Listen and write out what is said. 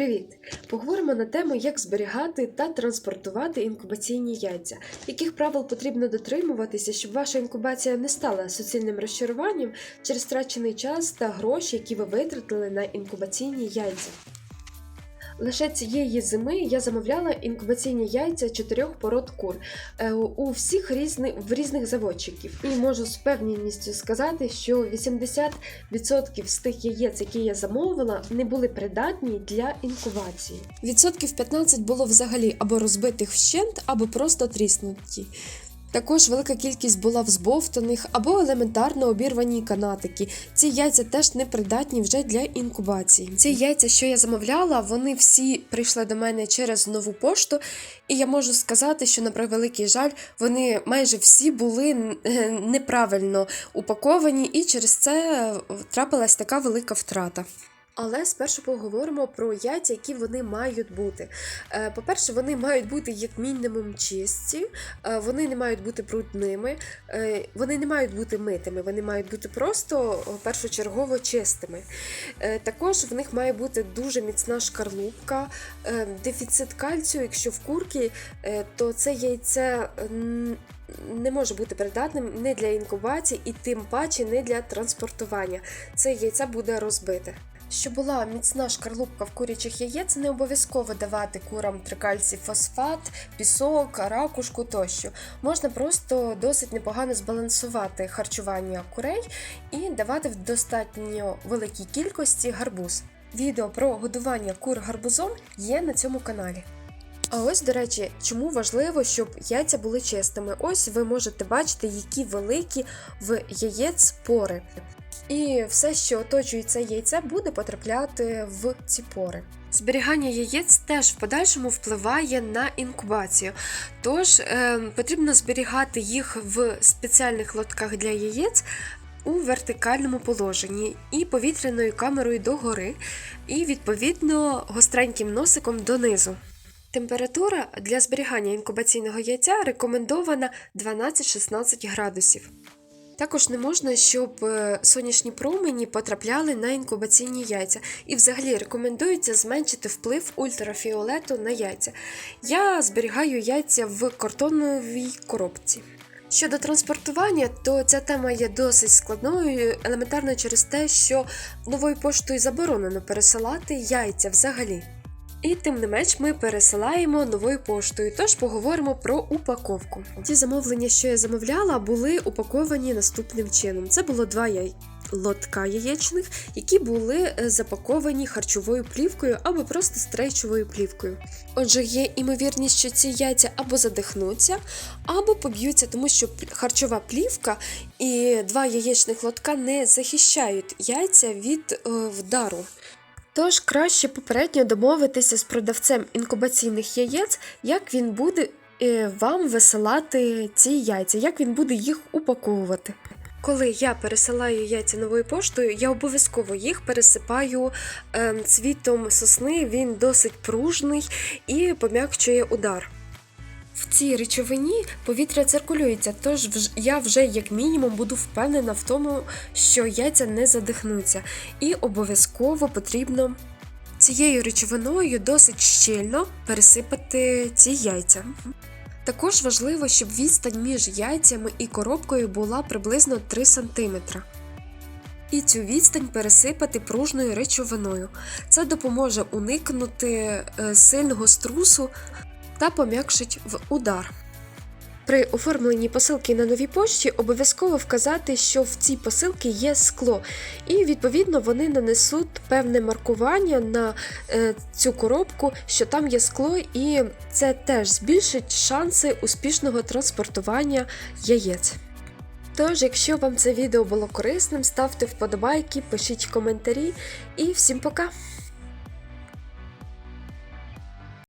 Привіт! Поговоримо на тему, як зберігати та транспортувати інкубаційні яйця, яких правил потрібно дотримуватися, щоб ваша інкубація не стала суцільним розчаруванням через втрачений час та гроші, які ви витратили на інкубаційні яйця. Лише цієї зими я замовляла інкубаційні яйця чотирьох пород кур е, у всіх різних в різних заводчиків. І можу з певністю сказати, що 80% з тих яєць, які я замовила, не були придатні для інкубації. Відсотків 15 було взагалі або розбитих вщент, або просто тріснуті. Також велика кількість була взбовтаних або елементарно обірвані канатики. Ці яйця теж не придатні вже для інкубації. Ці яйця, що я замовляла, вони всі прийшли до мене через нову пошту, і я можу сказати, що на превеликий жаль, вони майже всі були е, неправильно упаковані, і через це трапилась така велика втрата. Але спершу поговоримо про яйця, які вони мають бути. Е, По-перше, вони мають бути як мінімум чисті, е, вони не мають бути брудними, е, вони не мають бути митими, вони мають бути просто першочергово чистими. Також в них має бути дуже міцна шкарлупка, дефіцит кальцію, якщо в курки, то це яйце. Не може бути придатним не для інкубації і тим паче не для транспортування. Це яйце буде розбите. Щоб була міцна шкарлупка в курячих яєць, не обов'язково давати курам трикальцій фосфат, пісок, ракушку тощо. Можна просто досить непогано збалансувати харчування курей і давати в достатньо великій кількості гарбуз. Відео про годування кур гарбузом є на цьому каналі. А ось, до речі, чому важливо, щоб яйця були чистими. Ось ви можете бачити, які великі в яєць пори. І все, що оточує це яйце, буде потрапляти в ці пори. Зберігання яєць теж в подальшому впливає на інкубацію, тож е, потрібно зберігати їх в спеціальних лотках для яєць у вертикальному положенні і повітряною камерою догори, і відповідно гостреньким носиком донизу. Температура для зберігання інкубаційного яйця рекомендована 12-16 градусів. Також не можна, щоб е, сонячні промені потрапляли на інкубаційні яйця. І взагалі рекомендується зменшити вплив ультрафіолету на яйця. Я зберігаю яйця в картоновій коробці. Щодо транспортування, то ця тема є досить складною, елементарно через те, що новою поштою заборонено пересилати яйця взагалі. І тим не менш ми пересилаємо новою поштою, тож поговоримо про упаковку. Ті замовлення, що я замовляла, були упаковані наступним чином: це було два яй... лотка яєчних, які були е, запаковані харчовою плівкою або просто стрейчовою плівкою. Отже, є імовірність, що ці яйця або задихнуться, або поб'ються, тому що харчова плівка і два яєчних лотка не захищають яйця від е, вдару. Тож краще попередньо домовитися з продавцем інкубаційних яєць, як він буде е, вам висилати ці яйця, як він буде їх упаковувати. Коли я пересилаю яйця новою поштою, я обов'язково їх пересипаю е, цвітом сосни, він досить пружний і пом'якчує удар. В цій речовині повітря циркулюється, тож я вже як мінімум буду впевнена в тому, що яйця не задихнуться, і обов'язково потрібно цією речовиною досить щільно пересипати ці яйця. Також важливо, щоб відстань між яйцями і коробкою була приблизно 3 см. І цю відстань пересипати пружною речовиною. Це допоможе уникнути е, сильного струсу та пом'якшить в удар. При оформленні посилки на новій пошті обов'язково вказати, що в цій посилці є скло, і відповідно вони нанесуть певне маркування на е, цю коробку, що там є скло, і це теж збільшить шанси успішного транспортування яєць. Тож, якщо вам це відео було корисним, ставте вподобайки, пишіть коментарі і всім пока!